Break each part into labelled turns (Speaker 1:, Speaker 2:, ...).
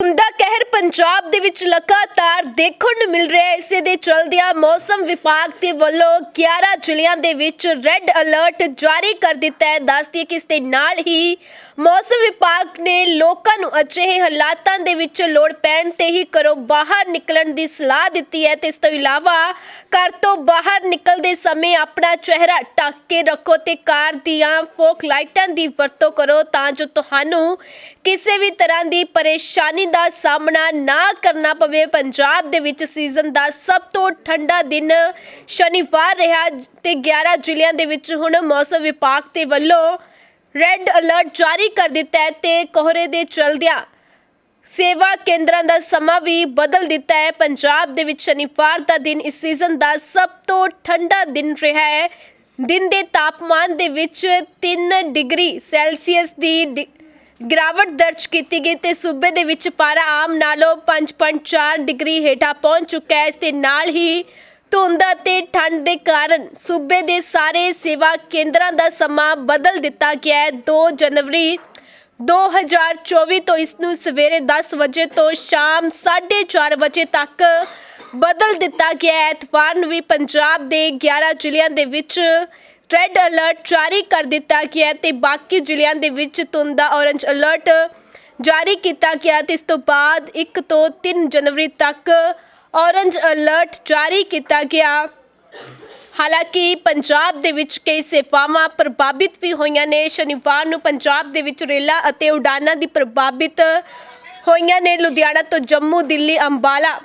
Speaker 1: ਹੁੰਦਾ ਕਹਿਰ ਪੰਜਾਬ ਦੇ ਵਿੱਚ ਲਗਾਤਾਰ ਦੇਖਣ ਨੂੰ ਮਿਲ ਰਿਹਾ ਹੈ। ਇਸੇ ਦੇ ਚਲਦਿਆਂ ਮੌਸਮ ਵਿਭਾਗ ਦੇ ਵੱਲੋਂ 11 ਜ਼ਿਲ੍ਹਿਆਂ ਦੇ ਵਿੱਚ ਰੈੱਡ ਅਲਰਟ ਜਾਰੀ ਕਰ ਦਿੱਤਾ ਹੈ। ਦੱਸਦੀ ਕਿ ਇਸ ਦੇ ਨਾਲ ਹੀ ਮੌਸਮ ਵਿਭਾਗ ਨੇ ਲੋਕਾਂ ਨੂੰ ਅਜਿਹੇ ਹਾਲਾਤਾਂ ਦੇ ਵਿੱਚ ਲੋੜ ਪੈਣ ਤੇ ਹੀ ਘਰੋਂ ਬਾਹਰ ਨਿਕਲਣ ਦੀ ਸਲਾਹ ਦਿੱਤੀ ਹੈ ਤੇ ਇਸ ਤੋਂ ਇਲਾਵਾ ਘਰ ਤੋਂ ਬਾਹਰ ਨਿਕਲਦੇ ਸਮੇਂ ਆਪਣਾ ਚਿਹਰਾ ਢੱਕ ਕੇ ਰੱਖੋ ਤੇ ਕਾਰ ਦੀਆਂ ਫੋਕ ਲਾਈਟਾਂ ਦੀ ਵਰਤੋਂ ਕਰੋ ਤਾਂ ਜੋ ਤੁਹਾਨੂੰ ਕਿਸੇ ਵੀ ਤਰ੍ਹਾਂ ਦੀ ਪਰੇਸ਼ਾਨੀ ਦਾ ਸਾਹਮਣਾ ਨਾ ਕਰਨਾ ਪਵੇ, ਪੰਜਾਬ ਦੇ ਵਿੱਚ ਸੀਜ਼ਨ ਦਾ ਸਭ ਤੋਂ ਠੰਡਾ ਦਿਨ ਸ਼ਨੀਵਾਰ ਰਿਹਾ ਤੇ 11 ਜ਼ਿਲ੍ਹਿਆਂ ਦੇ ਵਿੱਚ ਹੁਣ ਮੌਸਮ ਵਿਭਾਗ ਦੇ ਵੱਲੋਂ ਰੈੱਡ ਅਲਰਟ ਜਾਰੀ ਕਰ ਦਿੱਤਾ ਹੈ ਤੇ ਕੋਹਰੇ ਦੇ ਚਲਦਿਆਂ ਸੇਵਾ ਕੇਂਦਰਾਂ ਦਾ ਸਮਾਂ ਵੀ ਬਦਲ ਦਿੱਤਾ ਹੈ। ਪੰਜਾਬ ਦੇ ਵਿੱਚ ਸ਼ਨੀਵਾਰ ਦਾ ਦਿਨ ਇਸ ਸੀਜ਼ਨ ਦਾ ਸਭ ਤੋਂ ਠੰਡਾ ਦਿਨ ਰਿਹਾ ਹੈ। ਦਿਨ ਦੇ ਤਾਪਮਾਨ ਦੇ ਵਿੱਚ 3 ਡਿਗਰੀ ਸੈਲਸੀਅਸ ਦੀ ਡਿ- ਗਿਰਾਵਟ ਦਰਜ ਕੀਤੀ ਗਈ ਤੇ ਸੂਬੇ ਦੇ ਵਿੱਚ ਪਾਰਾ ਆਮ ਨਾਲੋਂ 5.4 ਡਿਗਰੀ ਹੇਠਾਂ ਪਹੁੰਚ ਚੁੱਕਾ ਹੈ। ਇਸ ਦੇ ਨਾਲ ਹੀ ਧੁੰਦ ਅਤੇ ਠੰਡ ਦੇ ਕਾਰਨ ਸੂਬੇ ਦੇ ਸਾਰੇ ਸੇਵਾ ਕੇਂਦਰਾਂ ਦਾ ਸਮਾਂ ਬਦਲ ਦਿੱਤਾ ਗਿਆ ਹੈ। 2 ਜਨਵਰੀ 2024 ਤੋਂ ਇਸ ਨੂੰ ਸਵੇਰੇ 10 ਵਜੇ ਤੋਂ ਸ਼ਾਮ 4:30 ਵਜੇ ਤੱਕ ਬਦਲ ਦਿੱਤਾ ਗਿਆ ਹੈ। ਐਤਵਾਰ ਨੂੰ ਵੀ ਪੰਜਾਬ ਦੇ 11 ਜ਼ਿਲ੍ਹਿਆਂ ਦੇ ਵਿੱਚ ਰੈੱਡ ਅਲਰਟ ਜਾਰੀ ਕਰ ਦਿੱਤਾ ਗਿਆ ਹੈ ਤੇ ਬਾਕੀ ਜ਼ਿਲ੍ਹਿਆਂ ਦੇ ਵਿੱਚ ਧੁੰਦ ਦਾ ਔਰੰਜ ਅਲਰਟ ਜਾਰੀ ਕੀਤਾ ਗਿਆ ਤੇ ਇਸ ਤੋਂ ਬਾਅਦ 1 ਤੋਂ 3 ਜਨਵਰੀ ਤੱਕ ਔਰੰਜ ਅਲਰਟ ਜਾਰੀ ਕੀਤਾ ਗਿਆ। ਹਾਲਾਂਕਿ ਪੰਜਾਬ ਦੇ ਵਿੱਚ ਕਈ ਸੇਵਾਵਾਂ ਪ੍ਰਭਾਵਿਤ ਵੀ ਹੋਈਆਂ ਨੇ। ਸ਼ਨੀਵਾਰ ਨੂੰ ਪੰਜਾਬ ਦੇ ਵਿੱਚ ਰੇਲਾਂ ਅਤੇ ਉਡਾਨਾਂ ਦੀ ਪ੍ਰਭਾਵਿਤ ਹੋਈਆਂ ਨੇ। ਲੁਧਿਆਣਾ ਤੋਂ ਜੰਮੂ, ਦਿੱਲੀ, ਅੰਬਾਲਾ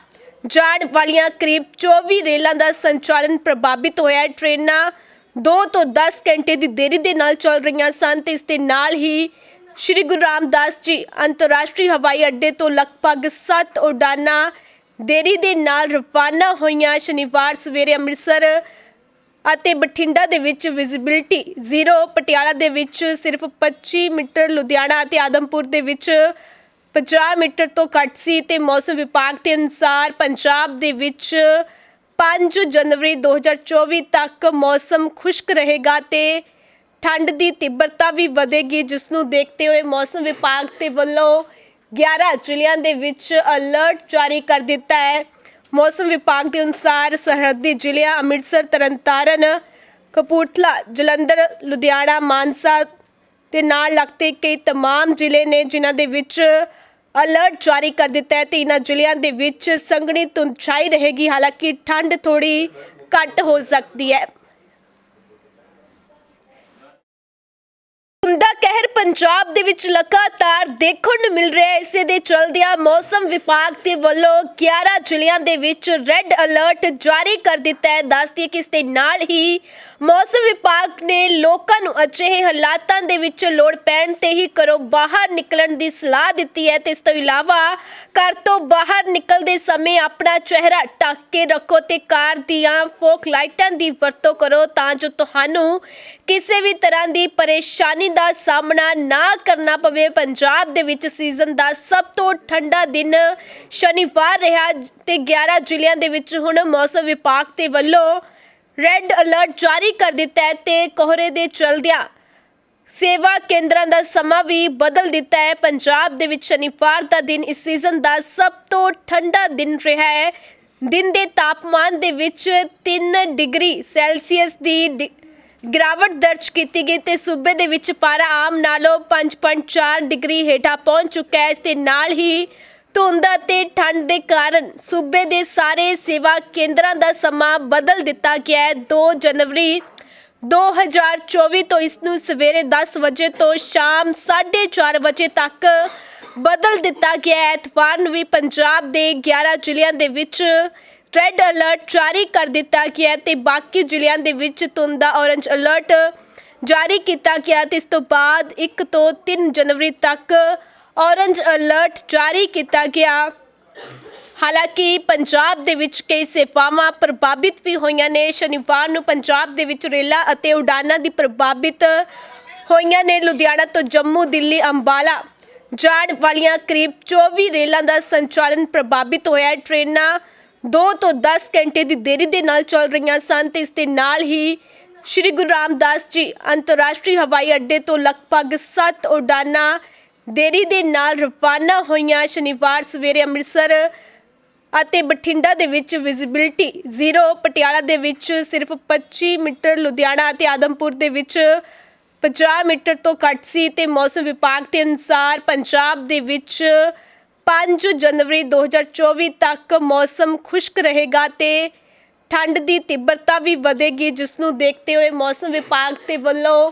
Speaker 1: ਜਾਣ ਵਾਲੀਆਂ ਕਰੀਬ 24 ਰੇਲਾਂ ਦਾ ਸੰਚਾਲਨ ਪ੍ਰਭਾਵਿਤ ਹੋਇਆ ਹੈ। ਟ੍ਰੇਨਾਂ 2 ਤੋਂ 10 ਘੰਟੇ ਦੀ ਦੇਰੀ ਦੇ ਨਾਲ ਚੱਲ ਰਹੀਆਂ ਸਨ ਤੇ ਇਸ ਦੇ ਨਾਲ ਹੀ ਸ਼੍ਰੀ ਗੁਰੂ ਰਾਮਦਾਸ ਜੀ ਅੰਤਰਰਾਸ਼ਟਰੀ ਹਵਾਈ ਅੱਡੇ ਤੋਂ ਲਗਭਗ 7 ਉਡਾਨਾਂ ਦੇਰੀ ਦੇ ਨਾਲ ਰਵਾਨਾ ਹੋਈਆਂ। ਸ਼ਨੀਵਾਰ ਸਵੇਰੇ ਅੰਮ੍ਰਿਤਸਰ ਅਤੇ ਬਠਿੰਡਾ ਦੇ ਵਿੱਚ ਵਿਜ਼ਿਬਿਲਟੀ ਜ਼ੀਰੋ ਪਟਿਆਲਾ ਦੇ ਵਿੱਚ ਸਿਰਫ 25 ਮੀਟਰ, ਲੁਧਿਆਣਾ ਅਤੇ ਆਦਮਪੁਰ ਦੇ ਵਿੱਚ 50 ਮੀਟਰ ਤੋਂ ਘੱਟ ਸੀ ਤੇ ਮੌਸਮ ਵਿਭਾਗ ਦੇ ਅਨੁਸਾਰ ਪੰਜਾਬ ਦੇ ਵਿੱਚ 5 ਜਨਵਰੀ 2024 ਤੱਕ ਮੌਸਮ ਖੁਸ਼ਕ ਰਹੇਗਾ ਤੇ ਠੰਡ ਦੀ ਤੀਬਰਤਾ ਵੀ ਵਧੇਗੀ ਜਿਸ ਨੂੰ ਦੇਖਦੇ ਹੋਏ ਮੌਸਮ ਵਿਭਾਗ ਦੇ ਵੱਲੋਂ 11 ਜ਼ਿਲ੍ਹਿਆਂ ਦੇ ਵਿੱਚ ਅਲਰਟ ਜਾਰੀ ਕਰ ਦਿੱਤਾ ਹੈ ਮੌਸਮ ਵਿਭਾਗ ਦੇ ਅਨੁਸਾਰ ਸਰਹੱਦੀ ਜ਼ਿਲ੍ਹਿਆਂ ਅੰਮ੍ਰਿਤਸਰ ਤਰਨਤਾਰਨ ਕਪੂਰਥਲਾ ਜਲੰਧਰ ਲੁਧਿਆਣਾ ਮਾਨਸਾ ਦੇ ਨਾਲ ਲੱਗਦੇ ਕਈ तमाम ਜ਼ਿਲ੍ਹੇ ਨੇ ਜਿਨ੍ਹਾਂ ਦੇ ਵਿੱਚ ਅਲਰਟ ਜਾਰੀ ਕਰ ਦਿੱਤਾ ਹੈ ਤੇ ਇਹਨਾਂ ਜ਼ਿਲ੍ਹਿਆਂ ਦੇ ਵਿੱਚ ਸੰਘਣੀ ਧੁੰਦ ਛਾਈ ਰਹੇਗੀ। ਹਾਲਾਂਕਿ ਠੰਡ ਥੋੜੀ ਘੱਟ ਹੋ ਸਕਦੀ ਹੈ। ਹੁੰਦਾ ਪੰਜਾਬ ਦੇ ਵਿੱਚ ਲਗਾਤਾਰ ਦੇਖਣ ਨੂੰ ਮਿਲ ਰਿਹਾ ਹੈ। ਇਸੇ ਦੇ ਚਲਦਿਆਂ ਮੌਸਮ ਵਿਭਾਗ ਦੇ ਵੱਲੋਂ 11 ਜ਼ਿਲ੍ਹਿਆਂ ਦੇ ਵਿੱਚ ਰੈੱਡ ਅਲਰਟ ਜਾਰੀ ਕਰ ਦਿੱਤਾ ਹੈ। ਦੱਸਦੀ ਕਿ ਇਸ ਦੇ ਨਾਲ ਹੀ ਮੌਸਮ ਵਿਭਾਗ ਨੇ ਲੋਕਾਂ ਨੂੰ ਅਜਿਹੇ ਹਾਲਾਤਾਂ ਦੇ ਵਿੱਚ ਲੋੜ ਪੈਣ ਤੇ ਹੀ ਘਰੋਂ ਬਾਹਰ ਨਿਕਲਣ ਦੀ ਸਲਾਹ ਦਿੱਤੀ ਹੈ ਤੇ ਇਸ ਤੋਂ ਇਲਾਵਾ ਘਰ ਤੋਂ ਬਾਹਰ ਨਿਕਲਦੇ ਸਮੇਂ ਆਪਣਾ ਚਿਹਰਾ ਢੱਕ ਕੇ ਰੱਖੋ ਤੇ ਕਾਰ ਦੀਆਂ ਫੋਕ ਲਾਈਟਾਂ ਦੀ ਵਰਤੋਂ ਕਰੋ ਤਾਂ ਜੋ ਤੁਹਾਨੂੰ ਕਿਸੇ ਵੀ ਤਰ੍ਹਾਂ ਦੀ ਪਰੇਸ਼ਾਨੀ ਦਾ ਸਾਹਮਣਾ ਨਾ ਕਰਨਾ ਪਵੇ। ਪੰਜਾਬ ਦੇ ਵਿੱਚ ਸੀਜ਼ਨ ਦਾ ਸਭ ਤੋਂ ਠੰਡਾ ਦਿਨ ਸ਼ਨੀਵਾਰ ਰਿਹਾ ਤੇ 11 ਜ਼ਿਲ੍ਹਿਆਂ ਦੇ ਵਿੱਚ ਹੁਣ ਮੌਸਮ ਵਿਭਾਗ ਦੇ ਵੱਲੋਂ ਰੈੱਡ ਅਲਰਟ ਜਾਰੀ ਕਰ ਦਿੱਤਾ ਹੈ ਤੇ ਕੋਹਰੇ ਦੇ ਚਲਦਿਆਂ ਸੇਵਾ ਕੇਂਦਰਾਂ ਦਾ ਸਮਾਂ ਵੀ ਬਦਲ ਦਿੱਤਾ ਹੈ। ਪੰਜਾਬ ਦੇ ਵਿੱਚ ਸ਼ਨੀਵਾਰ ਦਾ ਦਿਨ ਇਸ ਸੀਜ਼ਨ ਦਾ ਸਭ ਤੋਂ ਠੰਡਾ ਦਿਨ ਰਿਹਾ ਹੈ। ਦਿਨ ਦੇ ਤਾਪਮਾਨ ਦੇ ਵਿੱਚ 3 ਡਿਗਰੀ ਸੈਲਸੀਅਸ ਦੀ ਡਿ- ਗਿਰਾਵਟ ਦਰਜ ਕੀਤੀ ਗਈ ਤੇ ਸੂਬੇ ਦੇ ਵਿੱਚ ਪਾਰਾ ਆਮ ਨਾਲੋਂ 5.4 ਡਿਗਰੀ ਹੇਠਾਂ ਪਹੁੰਚ ਚੁੱਕਾ ਹੈ। ਇਸ ਦੇ ਨਾਲ ਹੀ ਧੁੰਦ ਅਤੇ ਠੰਡ ਦੇ ਕਾਰਨ ਸੂਬੇ ਦੇ ਸਾਰੇ ਸੇਵਾ ਕੇਂਦਰਾਂ ਦਾ ਸਮਾਂ ਬਦਲ ਦਿੱਤਾ ਗਿਆ ਹੈ। 2 ਜਨਵਰੀ 2024 ਤੋਂ ਇਸ ਨੂੰ ਸਵੇਰੇ 10 ਵਜੇ ਤੋਂ ਸ਼ਾਮ 4:30 ਵਜੇ ਤੱਕ ਬਦਲ ਦਿੱਤਾ ਗਿਆ ਹੈ। ਐਤਵਾਰ ਨੂੰ ਵੀ ਪੰਜਾਬ ਦੇ 11 ਜ਼ਿਲ੍ਹਿਆਂ ਦੇ ਵਿੱਚ ਰੈੱਡ ਅਲਰਟ ਜਾਰੀ ਕਰ ਦਿੱਤਾ ਗਿਆ ਹੈ ਤੇ ਬਾਕੀ ਜ਼ਿਲ੍ਹਿਆਂ ਦੇ ਵਿੱਚ ਧੁੰਦ ਦਾ ਔਰੰਜ ਅਲਰਟ ਜਾਰੀ ਕੀਤਾ ਗਿਆ ਤੇ ਇਸ ਤੋਂ ਬਾਅਦ 1 ਤੋਂ 3 ਜਨਵਰੀ ਤੱਕ ਔਰੰਜ ਅਲਰਟ ਜਾਰੀ ਕੀਤਾ ਗਿਆ ਹਾਲਾਂਕਿ ਪੰਜਾਬ ਦੇ ਵਿੱਚ ਕਈ ਸੇਵਾਵਾਂ ਪ੍ਰਭਾਵਿਤ ਵੀ ਹੋਈਆਂ ਨੇ। ਸ਼ਨੀਵਾਰ ਨੂੰ ਪੰਜਾਬ ਦੇ ਵਿੱਚ ਰੇਲਾਂ ਅਤੇ ਉਡਾਨਾਂ ਦੀ ਪ੍ਰਭਾਵਿਤ ਹੋਈਆਂ ਨੇ। ਲੁਧਿਆਣਾ ਤੋਂ ਜੰਮੂ, ਦਿੱਲੀ, ਅੰਬਾਲਾ ਜਾਣ ਵਾਲੀਆਂ ਕਰੀਬ 24 ਰੇਲਾਂ ਦਾ ਸੰਚਾਲਨ ਪ੍ਰਭਾਵਿਤ ਹੋਇਆ ਹੈ। ਟ੍ਰੇਨਾਂ 2 ਤੋਂ 10 ਘੰਟੇ ਦੀ ਦੇਰੀ ਦੇ ਨਾਲ ਚੱਲ ਰਹੀਆਂ ਸਨ ਤੇ ਇਸ ਦੇ ਨਾਲ ਹੀ ਸ਼੍ਰੀ ਗੁਰੂ ਰਾਮਦਾਸ ਜੀ ਅੰਤਰਰਾਸ਼ਟਰੀ ਹਵਾਈ ਅੱਡੇ ਤੋਂ ਲਗਭਗ 7 ਉਡਾਨਾਂ ਦੇਰੀ ਦੇ ਨਾਲ ਰਵਾਨਾ ਹੋਈਆਂ। ਸ਼ਨੀਵਾਰ ਸਵੇਰੇ ਅੰਮ੍ਰਿਤਸਰ ਅਤੇ ਬਠਿੰਡਾ ਦੇ ਵਿੱਚ ਵਿਜ਼ਿਬਿਲਟੀ ਜ਼ੀਰੋ ਪਟਿਆਲਾ ਦੇ ਵਿੱਚ ਸਿਰਫ 25 ਮੀਟਰ, ਲੁਧਿਆਣਾ ਅਤੇ ਆਦਮਪੁਰ ਦੇ ਵਿੱਚ 50 ਮੀਟਰ ਤੋਂ ਘੱਟ ਸੀ ਤੇ ਮੌਸਮ ਵਿਭਾਗ ਦੇ ਅਨੁਸਾਰ ਪੰਜਾਬ ਦੇ ਵਿੱਚ 5 ਜਨਵਰੀ 2024 ਤੱਕ ਮੌਸਮ ਖੁਸ਼ਕ ਰਹੇਗਾ ਤੇ ਠੰਡ ਦੀ ਤੀਬਰਤਾ ਵੀ ਵਧੇਗੀ ਜਿਸ ਨੂੰ ਦੇਖਦੇ ਹੋਏ ਮੌਸਮ ਵਿਭਾਗ ਦੇ ਵੱਲੋਂ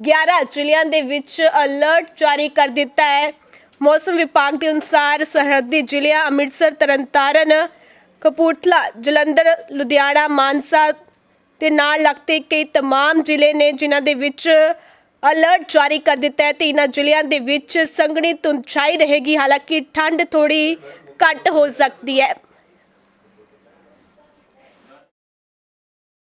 Speaker 1: 11 ਜ਼ਿਲ੍ਹਿਆਂ ਦੇ ਵਿੱਚ ਅਲਰਟ ਜਾਰੀ ਕਰ ਦਿੱਤਾ ਹੈ ਮੌਸਮ ਵਿਭਾਗ ਦੇ ਅਨੁਸਾਰ ਸਰਹੱਦੀ ਜ਼ਿਲ੍ਹਿਆਂ ਅੰਮ੍ਰਿਤਸਰ ਤਰਨਤਾਰਨ ਕਪੂਰਥਲਾ ਜਲੰਧਰ ਲੁਧਿਆਣਾ ਮਾਨਸਾ ਦੇ ਨਾਲ ਲੱਗਦੇ ਕਈ तमाम ਜ਼ਿਲ੍ਹੇ ਨੇ ਜਿਨ੍ਹਾਂ ਦੇ ਵਿੱਚ ਅਲਰਟ ਜਾਰੀ ਕਰ ਦਿੱਤਾ ਹੈ ਤੇ ਇਹਨਾਂ ਜ਼ਿਲ੍ਹਿਆਂ ਦੇ ਵਿੱਚ ਸੰਘਣੀ ਧੁੰਦ ਛਾਈ ਰਹੇਗੀ। ਹਾਲਾਂਕਿ ਠੰਡ ਥੋੜੀ ਘੱਟ ਹੋ ਸਕਦੀ ਹੈ।